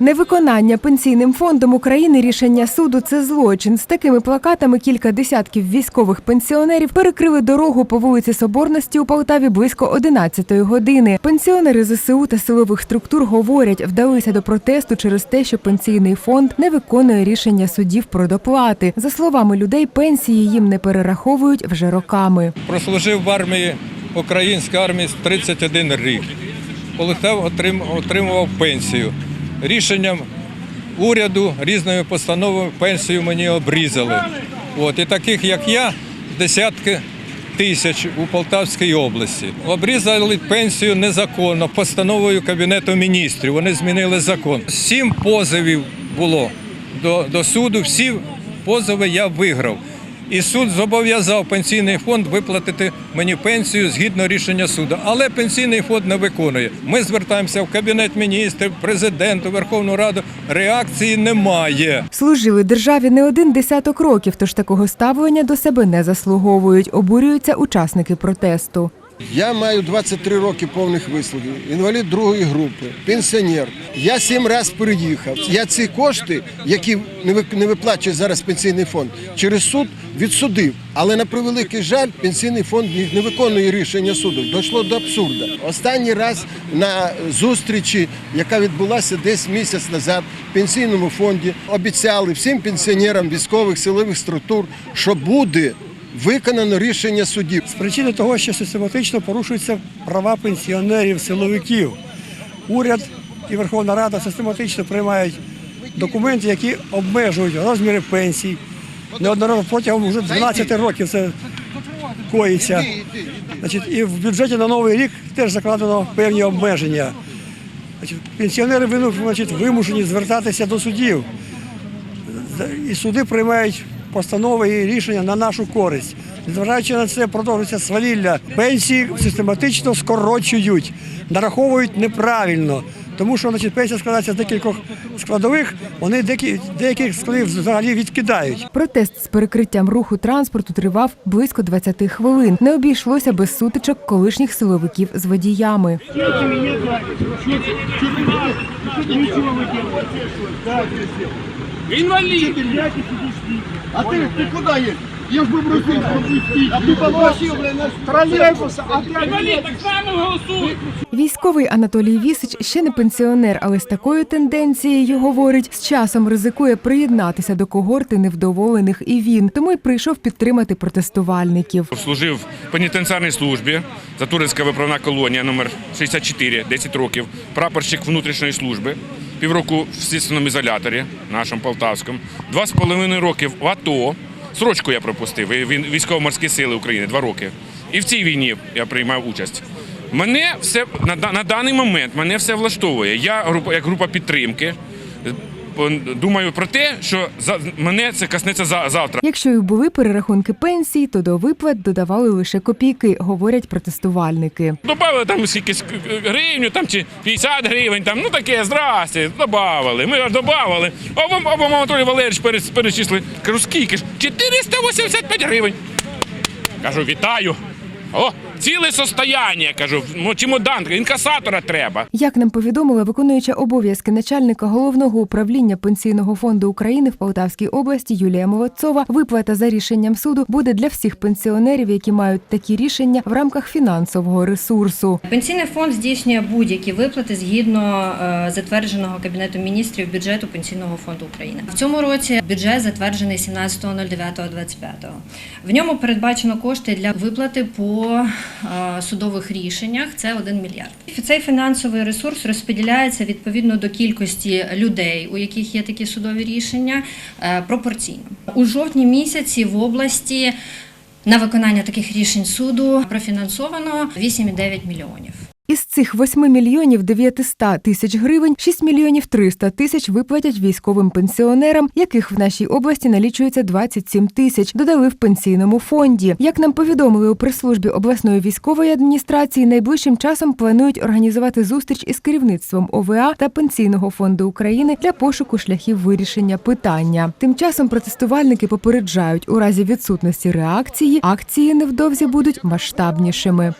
Невиконання пенсійним фондом України рішення суду це злочин. З такими плакатами кілька десятків військових пенсіонерів перекрили дорогу по вулиці Соборності у Полтаві близько 11-ї години. Пенсіонери ЗСУ та силових структур говорять, вдалися до протесту через те, що пенсійний фонд не виконує рішення судів про доплати. За словами людей, пенсії їм не перераховують вже роками. Прослужив в армії української армії 31 рік. Полетав, отрим- отримував пенсію. Рішенням уряду різними постановами пенсію мені обрізали. От, і таких, як я, десятки тисяч у Полтавській області. Обрізали пенсію незаконно постановою Кабінету міністрів. Вони змінили закон. Сім позовів було до, до суду. Всі позови я виграв. І суд зобов'язав пенсійний фонд виплатити мені пенсію згідно рішення суду. Але пенсійний фонд не виконує. Ми звертаємося в кабінет міністрів, президенту, Верховну Раду. Реакції немає. Служили державі не один десяток років, тож такого ставлення до себе не заслуговують. Обурюються учасники протесту. Я маю 23 роки повних вислугів, інвалід другої групи, пенсіонер. Я сім разів переїхав. Я ці кошти, які не виплачує зараз пенсійний фонд, через суд відсудив. Але на превеликий жаль, пенсійний фонд не виконує рішення суду. Дійшло до абсурду. Останній раз на зустрічі, яка відбулася десь місяць назад в пенсійному фонді, обіцяли всім пенсіонерам військових силових структур, що буде виконано рішення судів. з причини того, що систематично порушуються права пенсіонерів, силовиків. Уряд і Верховна Рада систематично приймають документи, які обмежують розміри пенсій. Неодноразово протягом вже 12 років це коїться. Значить, і в бюджеті на новий рік теж закладено певні обмеження. Значить, пенсіонери значить, вимушені звертатися до судів. І суди приймають постанови і рішення на нашу користь. Незважаючи на це, продовжується свавілля. Пенсії систематично скорочують, нараховують неправильно. Тому що значить, пенсія складається з декількох складових, вони деякі, деяких складів взагалі відкидають. Протест з перекриттям руху транспорту тривав близько 20 хвилин. Не обійшлося без сутичок колишніх силовиків з водіями. Инвалид! А ты, ты куда едешь? Я ж бы бросил пропустить. А ты попросил, блин, нас троллейбуса, а ты Инвалид, так само голосуй! Військовий Анатолій Вісич ще не пенсіонер, але з такою тенденцією, говорить, з часом ризикує приєднатися до когорти невдоволених і він, тому й прийшов підтримати протестувальників. Служив в пенітенціарній службі, Затуринська виправна колонія номер 64, 10 років, прапорщик внутрішньої служби, півроку в слідственному ізоляторі нашому полтавському, два з половиною років в АТО. Срочку я пропустив, він- військово-морські сили України, два роки. І в цій війні я приймав участь. Мене все на, на даний момент мене все влаштовує. Я група як група підтримки. Думаю про те, що за мене це коснеться за завтра. Якщо і були перерахунки пенсій, то до виплат додавали лише копійки, говорять протестувальники. Добавили там скільки гривню, там чи 50 гривень, там, ну таке, здрасте, добавили. Ми аж добавили. А вам, а вам Анатолій Валерійович перечислив. Кажу, скільки ж? 485 гривень. Кажу, вітаю. О, ціле состояння, кажу, ну, чемодан, інкасатора треба. Як нам повідомила виконуюча обов'язки начальника головного управління пенсійного фонду України в Полтавській області Юлія Молодцова, виплата за рішенням суду буде для всіх пенсіонерів, які мають такі рішення в рамках фінансового ресурсу. Пенсійний фонд здійснює будь-які виплати згідно е, затвердженого Кабінетом міністрів бюджету Пенсійного фонду України. В цьому році бюджет затверджений 17.09.25. В ньому передбачено кошти для виплати по судових рішеннях. Це 1 мільярд. Цей фінансовий ресурс розподіляється відповідно до кількості людей, у яких є такі судові рішення, е, пропорційно. У жовтні місяці в області на виконання таких рішень суду профінансовано 8,9 мільйонів. Із цих 8 мільйонів 900 тисяч гривень 6 мільйонів 300 тисяч виплатять військовим пенсіонерам, яких в нашій області налічується 27 тисяч, додали в пенсійному фонді. Як нам повідомили у прес-службі обласної військової адміністрації, найближчим часом планують організувати зустріч із керівництвом ОВА та Пенсійного фонду України для пошуку шляхів вирішення питання. Тим часом протестувальники попереджають, у разі відсутності реакції акції невдовзі будуть масштабнішими.